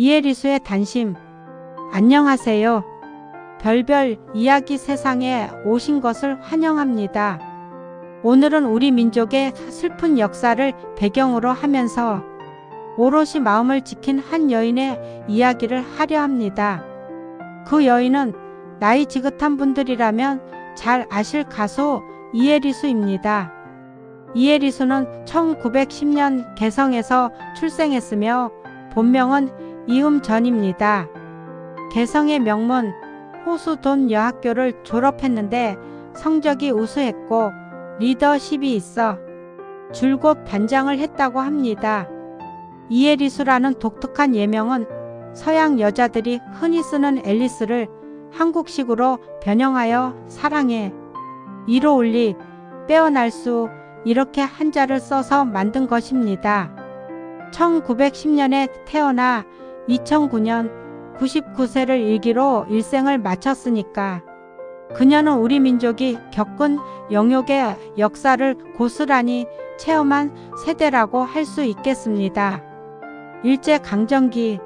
이에리수의 단심. 안녕하세요. 별별 이야기 세상에 오신 것을 환영합니다. 오늘은 우리 민족의 슬픈 역사를 배경으로 하면서 오롯이 마음을 지킨 한 여인의 이야기를 하려 합니다. 그 여인은 나이 지긋한 분들이라면 잘 아실 가수 이에리수입니다. 이에리수는 1910년 개성에서 출생했으며 본명은 이음 전입니다. 개성의 명문 호수돈 여학교를 졸업했는데 성적이 우수했고 리더십이 있어 줄곧 반장을 했다고 합니다. 이에리수라는 독특한 예명은 서양 여자들이 흔히 쓰는 앨리스를 한국식으로 변형하여 사랑해 이로 올리 빼어날 수 이렇게 한자를 써서 만든 것입니다. 1910년에 태어나 2009년 99세를 일기로 일생을 마쳤으니까 그녀는 우리 민족이 겪은 영역의 역사를 고스란히 체험한 세대라고 할 수 있겠습니다. 일제 강점기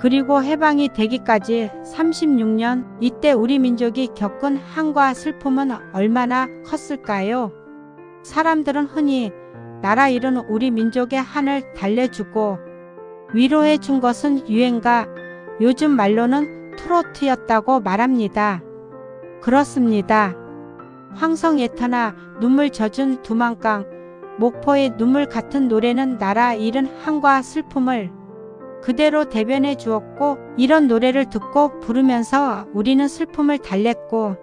그리고 해방이 되기까지 36년 이때 우리 민족이 겪은 한과 슬픔은 얼마나 컸을까요? 사람들은 흔히 나라 잃은 우리 민족의 한을 달래주고 위로해 준 것은 유행가 요즘 말로는 트로트였다고 말합니다. 그렇습니다. 황성예터나 눈물 젖은 두만강, 목포의 눈물 같은 노래는 나라 잃은 한과 슬픔을 그대로 대변해 주었고 이런 노래를 듣고 부르면서 우리는 슬픔을 달랬고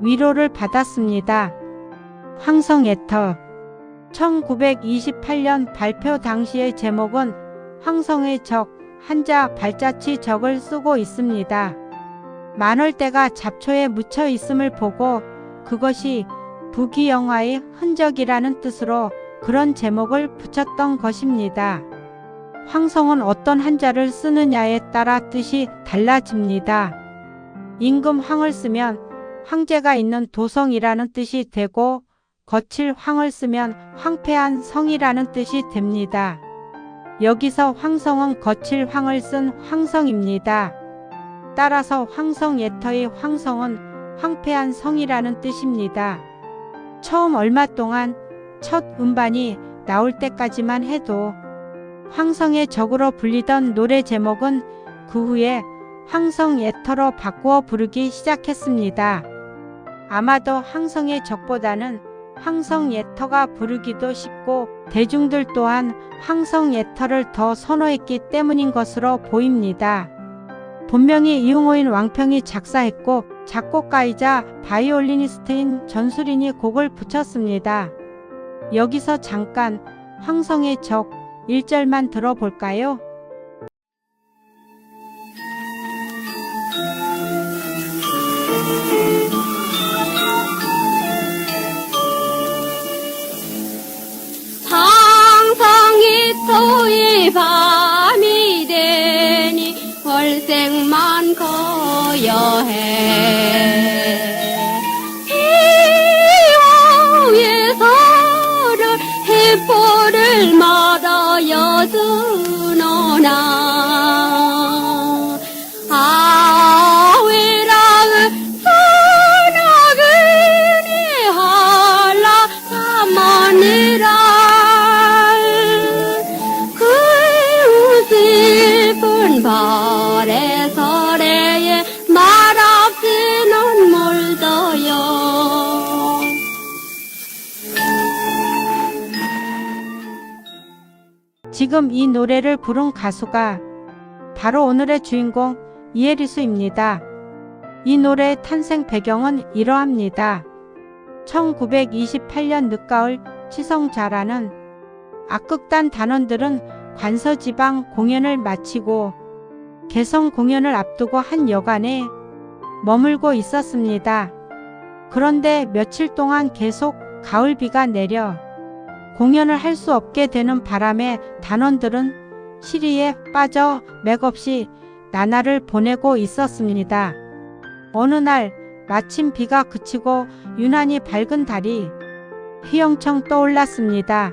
위로를 받았습니다. 황성 애터 1928년 발표 당시의 제목은 황성의 적 한자 발자취 적을 쓰고 있습니다. 만월대가 잡초에 묻혀 있음을 보고 그것이 부귀영화의 흔적이라는 뜻으로 그런 제목을 붙였던 것입니다. 황성은 어떤 한자를 쓰느냐에 따라 뜻이 달라집니다. 임금 황을 쓰면 황제가 있는 도성이라는 뜻이 되고 거칠 황을 쓰면 황폐한 성이라는 뜻이 됩니다. 여기서 황성은 거칠 황을 쓴 황성입니다. 따라서 황성예터의 황성은 황폐한 성이라는 뜻입니다. 처음 얼마 동안 첫 음반이 나올 때까지만 해도 황성의 적으로 불리던 노래 제목은 그 후에 황성예터로 바꾸어 부르기 시작했습니다. 아마도 황성의 적보다는 황성예터가 부르기도 쉽고 대중들 또한 황성예터를 더 선호했기 때문인 것으로 보입니다. 본명이 이응호인 왕평이 작사했고 작곡가이자 바이올리니스트인 전수린이 곡을 붙였습니다. 여기서 잠깐 황성의 적 1절만 들어볼까요? 토의 밤이 되니 월생만 거여해. 희왕에서를 해포를 말아여 주노나 지금 이 노래를 부른 가수가 바로 오늘의 주인공 이에리수입니다. 이 노래의 탄생 배경은 이러합니다. 1928년 늦가을 치성자라는 악극단 단원들은 관서지방 공연을 마치고 개성 공연을 앞두고 한 여관에 머물고 있었습니다. 그런데 며칠 동안 계속 가을비가 내려 공연을 할 수 없게 되는 바람에 단원들은 시리에 빠져 맥없이 나날을 보내고 있었습니다. 어느 날 마침 비가 그치고 유난히 밝은 달이 휘영청 떠올랐습니다.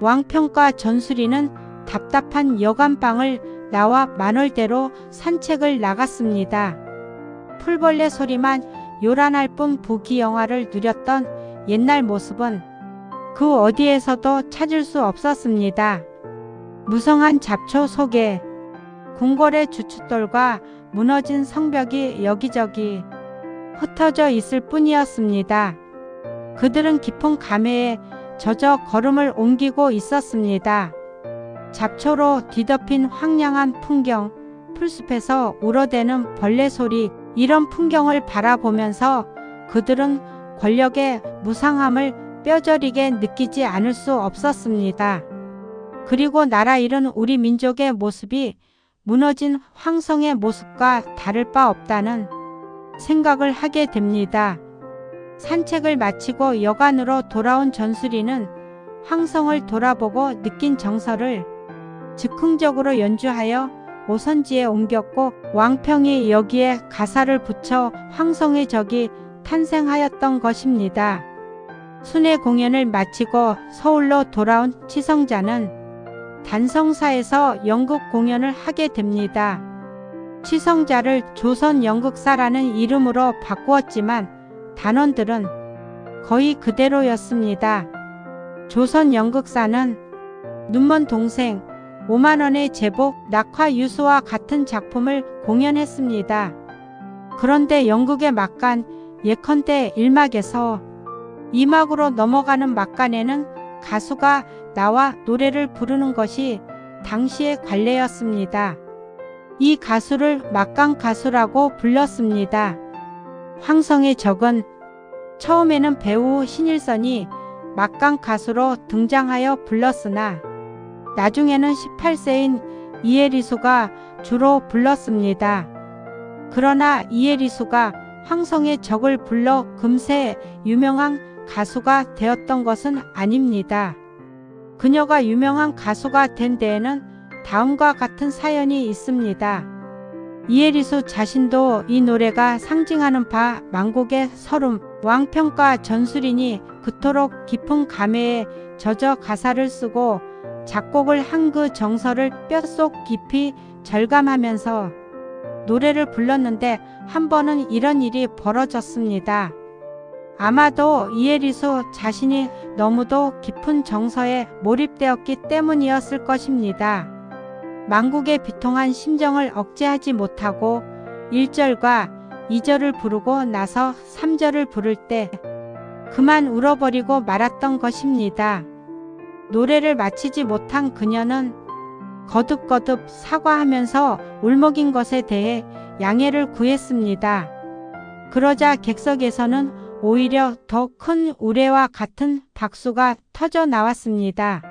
왕평과 전수리는 답답한 여간방을 나와 만월대로 산책을 나갔습니다. 풀벌레 소리만 요란할 뿐 부귀 영화를 누렸던 옛날 모습은 그 어디에서도 찾을 수 없었습니다. 무성한 잡초 속에 궁궐의 주춧돌과 무너진 성벽이 여기저기 흩어져 있을 뿐이었습니다. 그들은 깊은 감회에 젖어 걸음을 옮기고 있었습니다. 잡초로 뒤덮인 황량한 풍경, 풀숲에서 울어대는 벌레 소리, 이런 풍경을 바라보면서 그들은 권력의 무상함을 뼈저리게 느끼지 않을 수 없었습니다. 그리고 나라 잃은 우리 민족의 모습이 무너진 황성의 모습과 다를 바 없다는 생각을 하게 됩니다. 산책을 마치고 여관으로 돌아온 전수리는 황성을 돌아보고 느낀 정서를 즉흥적으로 연주하여 오선지에 옮겼고 왕평이 여기에 가사를 붙여 황성의 적이 탄생하였던 것입니다. 순회 공연을 마치고 서울로 돌아온 치성자는 단성사에서 연극 공연을 하게 됩니다. 치성자를 조선 연극사라는 이름으로 바꾸었지만 단원들은 거의 그대로였습니다. 조선 연극사는 눈먼 동생, 5만원의 제복, 낙화 유수와 같은 작품을 공연했습니다. 그런데 연극의 막간, 예컨대 1막에서 2막으로 넘어가는 막간에는 가수가 나와 노래를 부르는 것이 당시의 관례였습니다. 이 가수를 막강 가수라고 불렀습니다. 황성의 적은 처음에는 배우 신일선이 막강 가수로 등장하여 불렀으나 나중에는 18세인 이에리수가 주로 불렀습니다. 그러나 이에리수가 황성의 적을 불러 금세 유명한 가수가 되었던 것은 아닙니다. 그녀가 유명한 가수가 된 데에는 다음과 같은 사연이 있습니다. 이에리수 자신도 이 노래가 상징하는 바 망국의 서름, 왕평가 전술이니 그토록 깊은 감회에 젖어 가사를 쓰고 작곡을 한 그 정서를 뼛속 깊이 절감하면서 노래를 불렀는데 한 번은 이런 일이 벌어졌습니다. 아마도 이에리수 자신이 너무도 깊은 정서에 몰입되었기 때문이었을 것입니다. 망국의 비통한 심정을 억제하지 못하고 1절과 2절을 부르고 나서 3절을 부를 때 그만 울어버리고 말았던 것입니다. 노래를 마치지 못한 그녀는 거듭거듭 사과하면서 울먹인 것에 대해 양해를 구했습니다. 그러자 객석에서는 오히려 더 큰 우레와 같은 박수가 터져 나왔습니다.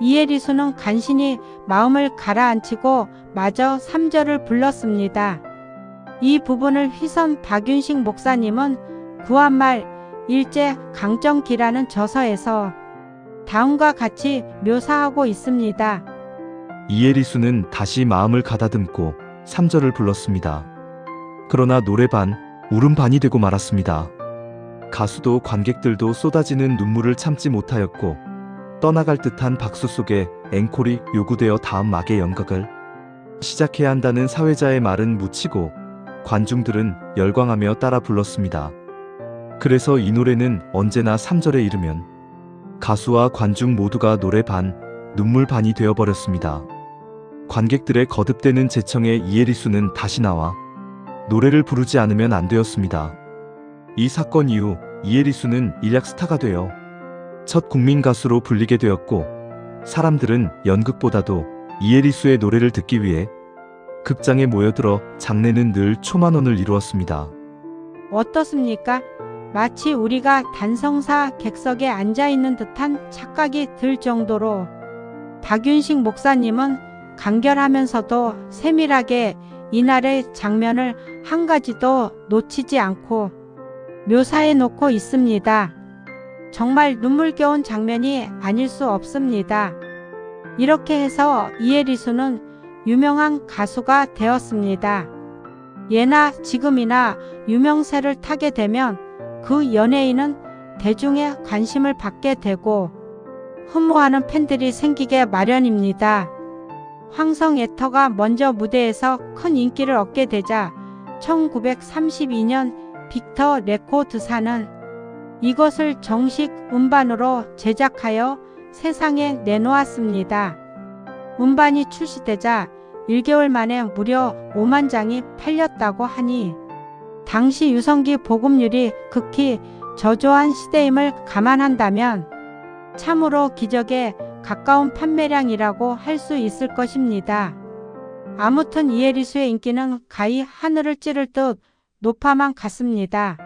이에리수는 간신히 마음을 가라앉히고 마저 3절을 불렀습니다. 이 부분을 휘선 박윤식 목사님은 구한말 일제 강정기라는 저서에서 다음과 같이 묘사하고 있습니다. 이에리수는 다시 마음을 가다듬고 3절을 불렀습니다. 그러나 노래 반, 울음 반이 되고 말았습니다. 가수도 관객들도 쏟아지는 눈물을 참지 못하였고 떠나갈 듯한 박수 속에 앵콜이 요구되어 다음 막의 연극을 시작해야 한다는 사회자의 말은 묻히고 관중들은 열광하며 따라 불렀습니다. 그래서 이 노래는 언제나 3절에 이르면 가수와 관중 모두가 노래 반, 눈물 반이 되어버렸습니다. 관객들의 거듭되는 재청에 이에리수는 다시 나와 노래를 부르지 않으면 안 되었습니다. 이 사건 이후 이에리수는 일약 스타가 되어 첫 국민 가수로 불리게 되었고 사람들은 연극보다도 이에리수의 노래를 듣기 위해 극장에 모여들어 장례는 늘 초만원을 이루었습니다. 어떻습니까? 마치 우리가 단성사 객석에 앉아 있는 듯한 착각이 들 정도로 박윤식 목사님은 간결하면서도 세밀하게 이날의 장면을 한 가지도 놓치지 않고 묘사해 놓고 있습니다. 정말 눈물겨운 장면이 아닐 수 없습니다. 이렇게 해서 이에리수는 유명한 가수가 되었습니다. 예나 지금이나 유명세를 타게 되면 그 연예인은 대중의 관심을 받게 되고 흠모하는 팬들이 생기게 마련입니다. 황성 애터가 먼저 무대에서 큰 인기를 얻게 되자 1932년 빅터 레코드사는 이것을 정식 음반으로 제작하여 세상에 내놓았습니다. 음반이 출시되자 1개월 만에 무려 5만 장이 팔렸다고 하니 당시 유성기 보급률이 극히 저조한 시대임을 감안한다면 참으로 기적에 가까운 판매량이라고 할 수 있을 것입니다. 아무튼 이에리수의 인기는 가히 하늘을 찌를 듯 높아만 갔습니다.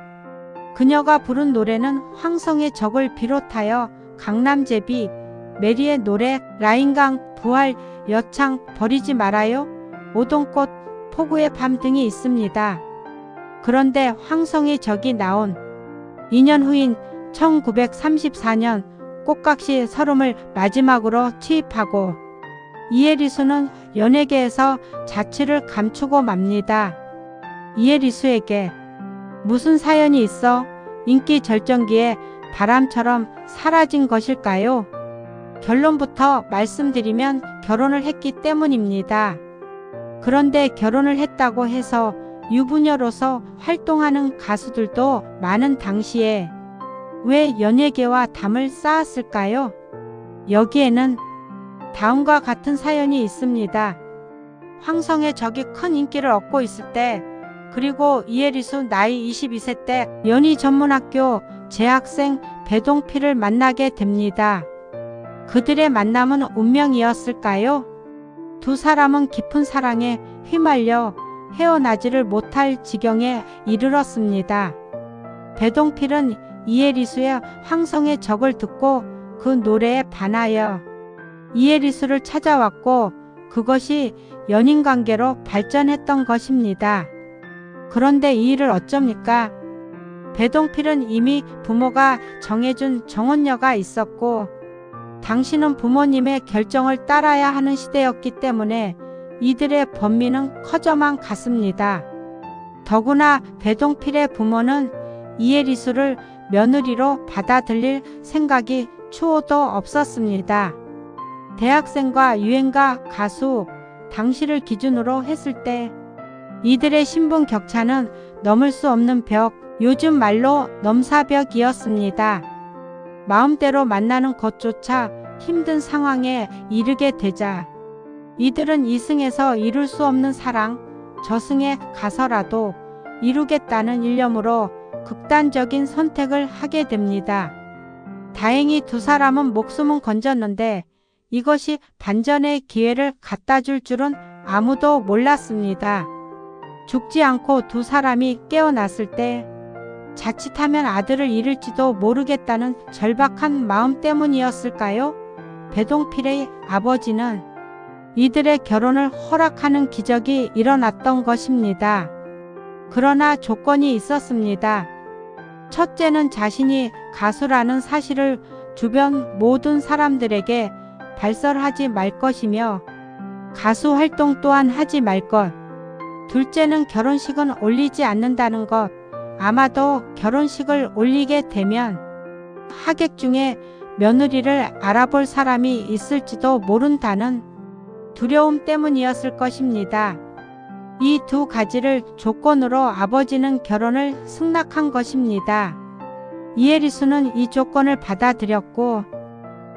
그녀가 부른 노래는 황성의 적을 비롯하여 강남제비, 메리의 노래, 라인강, 부활, 여창, 버리지 말아요, 오동꽃, 포구의 밤 등이 있습니다. 그런데 황성의 적이 나온 2년 후인 1934년 꽃각시 서름을 마지막으로 취입하고 이에리수는 연예계에서 자취를 감추고 맙니다. 이에리수에게 무슨 사연이 있어 인기 절정기에 바람처럼 사라진 것일까요? 결론부터 말씀드리면 결혼을 했기 때문입니다. 그런데 결혼을 했다고 해서 유부녀로서 활동하는 가수들도 많은 당시에 왜 연예계와 담을 쌓았을까요? 여기에는 다음과 같은 사연이 있습니다. 황성의 적이 큰 인기를 얻고 있을 때 그리고 이에리수 나이 22세 때 연희 전문학교 재학생 배동필을 만나게 됩니다. 그들의 만남은 운명이었을까요? 두 사람은 깊은 사랑에 휘말려 헤어나지를 못할 지경에 이르렀습니다. 배동필은 이에리수의 황성의 적을 듣고 그 노래에 반하여 이에리수를 찾아왔고 그것이 연인 관계로 발전했던 것입니다. 그런데 이 일을 어쩝니까? 배동필은 이미 부모가 정해준 정혼녀가 있었고 당신은 부모님의 결정을 따라야 하는 시대였기 때문에 이들의 번민은 커져만 갔습니다. 더구나 배동필의 부모는 이에리수를 며느리로 받아들일 생각이 추호도 없었습니다. 대학생과 유행가 가수 당시를 기준으로 했을 때 이들의 신분 격차는 넘을 수 없는 벽, 요즘 말로 넘사벽이었습니다. 마음대로 만나는 것조차 힘든 상황에 이르게 되자 이들은 이승에서 이룰 수 없는 사랑, 저승에 가서라도 이루겠다는 일념으로 극단적인 선택을 하게 됩니다. 다행히 두 사람은 목숨은 건졌는데 이것이 반전의 기회를 갖다 줄 줄은 아무도 몰랐습니다. 죽지 않고 두 사람이 깨어났을 때 자칫하면 아들을 잃을지도 모르겠다는 절박한 마음 때문이었을까요? 배동필의 아버지는 이들의 결혼을 허락하는 기적이 일어났던 것입니다. 그러나 조건이 있었습니다. 첫째는 자신이 가수라는 사실을 주변 모든 사람들에게 발설하지 말 것이며 가수 활동 또한 하지 말 것. 둘째는 결혼식은 올리지 않는다는 것. 아마도 결혼식을 올리게 되면 하객 중에 며느리를 알아볼 사람이 있을지도 모른다는 두려움 때문이었을 것입니다. 이 두 가지를 조건으로 아버지는 결혼을 승낙한 것입니다. 이에리수는 이 조건을 받아들였고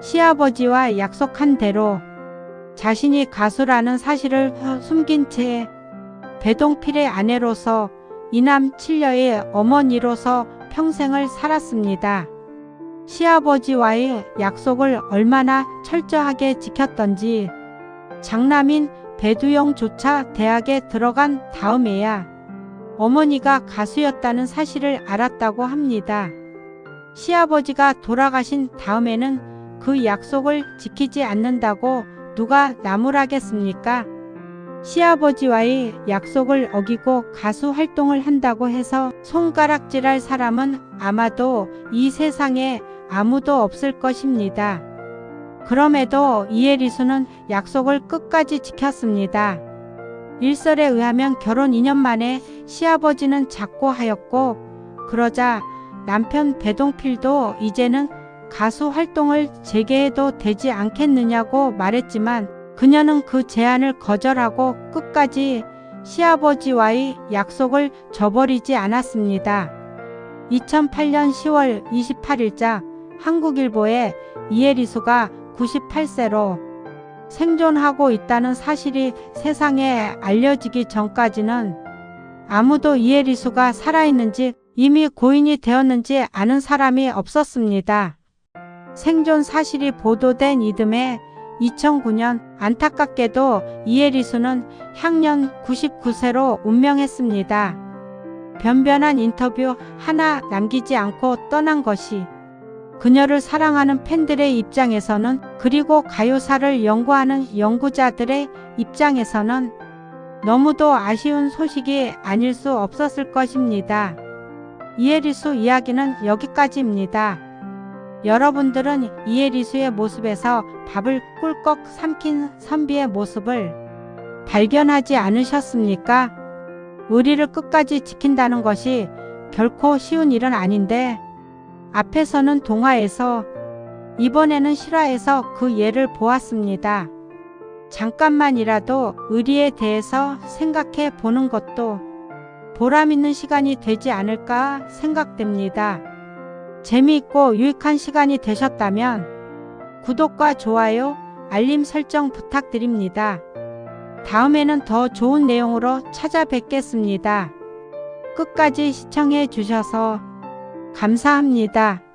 시아버지와 약속한 대로 자신이 가수라는 사실을 숨긴 채 배동필의 아내로서 이남 칠녀의 어머니로서 평생을 살았습니다. 시아버지와의 약속을 얼마나 철저하게 지켰던지 장남인 배두영조차 대학에 들어간 다음에야 어머니가 가수였다는 사실을 알았다고 합니다. 시아버지가 돌아가신 다음에는 그 약속을 지키지 않는다고 누가 나무라겠습니까? 시아버지와의 약속을 어기고 가수 활동을 한다고 해서 손가락질할 사람은 아마도 이 세상에 아무도 없을 것입니다. 그럼에도 이에리수는 약속을 끝까지 지켰습니다. 일설에 의하면 결혼 2년 만에 시아버지는 작고하였고 그러자 남편 배동필도 이제는 가수 활동을 재개해도 되지 않겠느냐고 말했지만 그녀는 그 제안을 거절하고 끝까지 시아버지와의 약속을 저버리지 않았습니다. 2008년 10월 28일자 한국일보에 이에리수가 98세로 생존하고 있다는 사실이 세상에 알려지기 전까지는 아무도 이에리수가 살아있는지 이미 고인이 되었는지 아는 사람이 없었습니다. 생존 사실이 보도된 이듬해 2009년 안타깝게도 이에리수는 향년 99세로 운명했습니다. 변변한 인터뷰 하나 남기지 않고 떠난 것이 그녀를 사랑하는 팬들의 입장에서는 그리고 가요사를 연구하는 연구자들의 입장에서는 너무도 아쉬운 소식이 아닐 수 없었을 것입니다. 이에리수 이야기는 여기까지입니다. 여러분들은 이에리수의 모습에서 밥을 꿀꺽 삼킨 선비의 모습을 발견하지 않으셨습니까? 의리를 끝까지 지킨다는 것이 결코 쉬운 일은 아닌데 앞에서는 동화에서 이번에는 실화에서 그 예를 보았습니다. 잠깐만이라도 의리에 대해서 생각해 보는 것도 보람 있는 시간이 되지 않을까 생각됩니다. 재미있고 유익한 시간이 되셨다면 구독과 좋아요, 알림 설정 부탁드립니다. 다음에는 더 좋은 내용으로 찾아뵙겠습니다. 끝까지 시청해 주셔서 감사합니다.